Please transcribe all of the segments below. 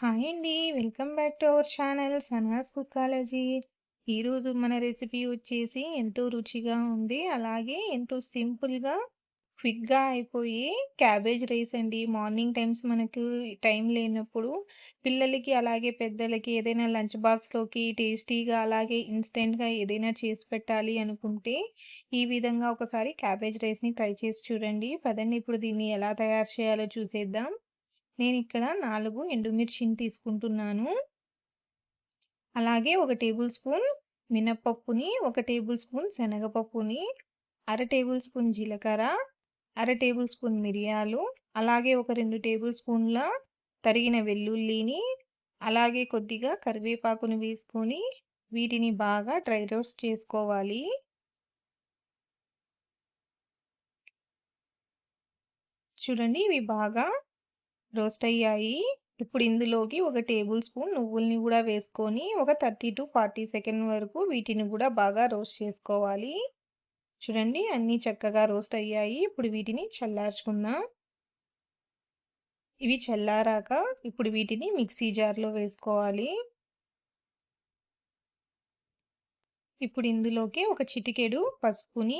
Hi అండి. Welcome back to our channel Sana's cookology ఈరోజు మన రెసిపీ వచ్చేసి ఎంతో రుచిగా ఉండి, అలాగే ఎంతో సింపుల్‌గా, క్విక్‌గా అయిపోయి క్యాబేజ్ రైస్ అండి. మార్నింగ్ టైమ్స్ మనకు టైం లేనప్పుడు పిల్లలకి, అలాగే పెద్దలకి ఏదైనా లంచ్ బాక్స్‌లోకి టేస్టీగా, అలాగే ఇన్‌స్టెంట్‌గా ఏదైనా చేసి పెట్టాలి అనుకుంటే, ఈ విధంగా ఒకసారి క్యాబేజ్ రైస్‌ని ట్రై చేసి చూడండి. పదండి ఇప్పుడు దీన్ని ఎలా తయారు చేయాలో చూసేద్దాం. నేను ఇక్కడ నాలుగు ఎండుమిర్చిని తీసుకుంటున్నాను. అలాగే ఒక టేబుల్ స్పూన్ మినప్పప్పుని ఒక టేబుల్ స్పూన్ శనగపప్పుని, అర టేబుల్ స్పూన్ జీలకర్ర, అర టేబుల్ స్పూన్ మిరియాలు, అలాగే ఒక రెండు టేబుల్ స్పూన్ల తరిగిన వెల్లుల్లిని, అలాగే కొద్దిగా కరివేపాకుని వేసుకొని, వీటిని బాగా డ్రై రోస్ట్ చేసుకోవాలి. చూడండి ఇవి బాగా రోస్ట్ అయ్యాయి. ఇప్పుడు ఇందులోకి ఒక టేబుల్ స్పూన్ నువ్వుల్ని కూడా వేసుకొని, ఒక 30-40 సెకండ్ వరకు వీటిని కూడా బాగా రోస్ట్ చేసుకోవాలి. చూడండి అన్నీ చక్కగా రోస్ట్ అయ్యాయి. ఇప్పుడు వీటిని చల్లార్చుకుందాం. ఇవి చల్లారాక ఇప్పుడు వీటిని మిక్సీ జార్‌లో వేసుకోవాలి. ఇప్పుడు ఇందులోకి ఒక చిటికెడు పసుపుని,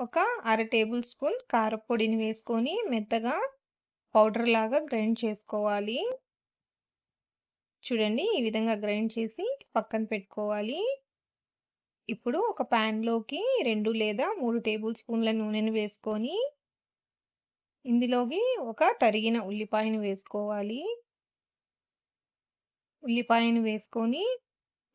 ఒక అర టేబుల్ స్పూన్ కారప్పొడిని వేసుకొని మెత్తగా పౌడర్ లాగా గ్రైండ్ చేసుకోవాలి. చూడండి ఈ విధంగా గ్రైండ్ చేసి పక్కన పెట్టుకోవాలి. ఇప్పుడు ఒక పాన్‌లోకి రెండు లేదా మూడు టేబుల్ స్పూన్ల నూనెను వేసుకొని, ఇందులోకి ఒక తరిగిన ఉల్లిపాయని వేసుకోవాలి. ఉల్లిపాయని వేసుకొని,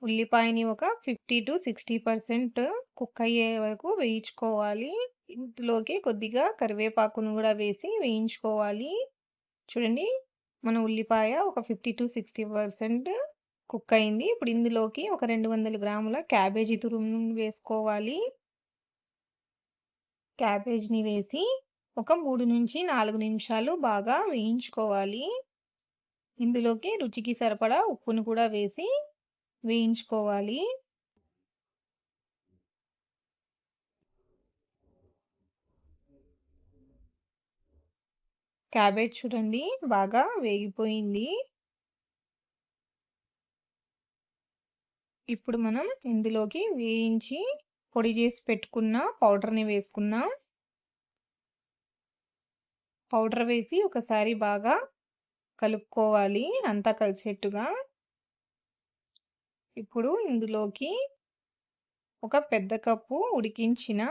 ఉల్లిపాయని ఒక 50-60% కుక్ అయ్యే వరకు వేయించుకోవాలి. ఇందులోకి కొద్దిగా కరివేపాకును కూడా వేసి వేయించుకోవాలి. చూడండి మన ఉల్లిపాయ ఒక 50-60% కుక్ అయింది. ఇప్పుడు ఇందులోకి ఒక 200 గ్రాముల క్యాబేజీ తురుము వేసుకోవాలి. క్యాబేజ్‌ని వేసి ఒక 3-4 నిమిషాలు బాగా వేయించుకోవాలి. ఇందులోకి రుచికి సరిపడా ఉప్పును కూడా వేసి వేయించుకోవాలి. క్యాబేజ్ చూడండి బాగా వేగిపోయింది. ఇప్పుడు మనం ఇందులోకి వేయించి పొడి చేసి పెట్టుకున్న పౌడర్‌ని వేసుకుందాం. పౌడర్ వేసి ఒకసారి బాగా కలుపుకోవాలి అంతా కలిసేట్టుగా. ఇప్పుడు ఇందులోకి ఒక పెద్ద కప్పు ఉడికించిన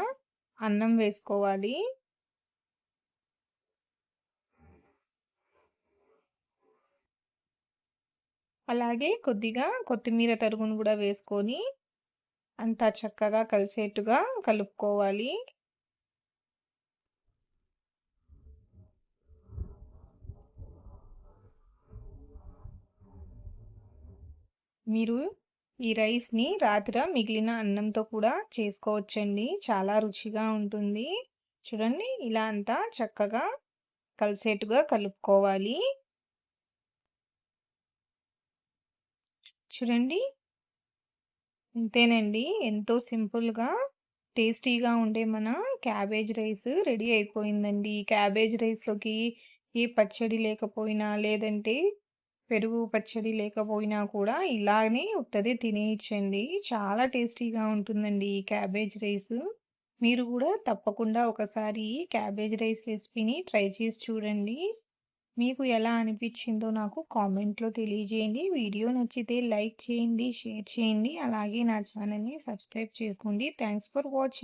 అన్నం వేసుకోవాలి. అలాగే కొద్దిగా కొత్తిమీర తరుగును కూడా వేసుకొని, అంతా చక్కగా కలిసేట్టుగా కలుపుకోవాలి. మీరు ఈ రైస్‌ని రాత్ర మిగిలిన అన్నంతో కూడా చేసుకోవచ్చండి. చాలా రుచిగా ఉంటుంది. చూడండి ఇలా అంతా చక్కగా కలిసేట్టుగా కలుపుకోవాలి. చూడండి. ఇంతేనండి. ఎంతో సింపుల్‌గా, టేస్టీగా ఉండే మన క్యాబేజ్ రైస్ రెడీ అయిపోయిందండి. క్యాబేజ్ రైస్‌లోకి ఏ పచ్చడి లేకపోయినా, లేదంటే పెరుగు పచ్చడి లేకపోయినా కూడా ఇలానే ఉత్తదే తినేయచ్చండి చాలా టేస్టీగా ఉంటుందండి ఈ క్యాబేజ్ రైస్. మీరు కూడా తప్పకుండా ఒకసారి క్యాబేజ్ రైస్ రెసిపీని ట్రై చేసి చూడండి. మీకు ఎలా అనిపించిందో నాకు కామెంట్‌లో తెలియజేయండి. వీడియో నచ్చితే లైక్ చేయండి, షేర్ చేయండి. అలాగే నా ఛానల్‌ని సబ్స్క్రైబ్ చేసుకోండి. Thanks for watching.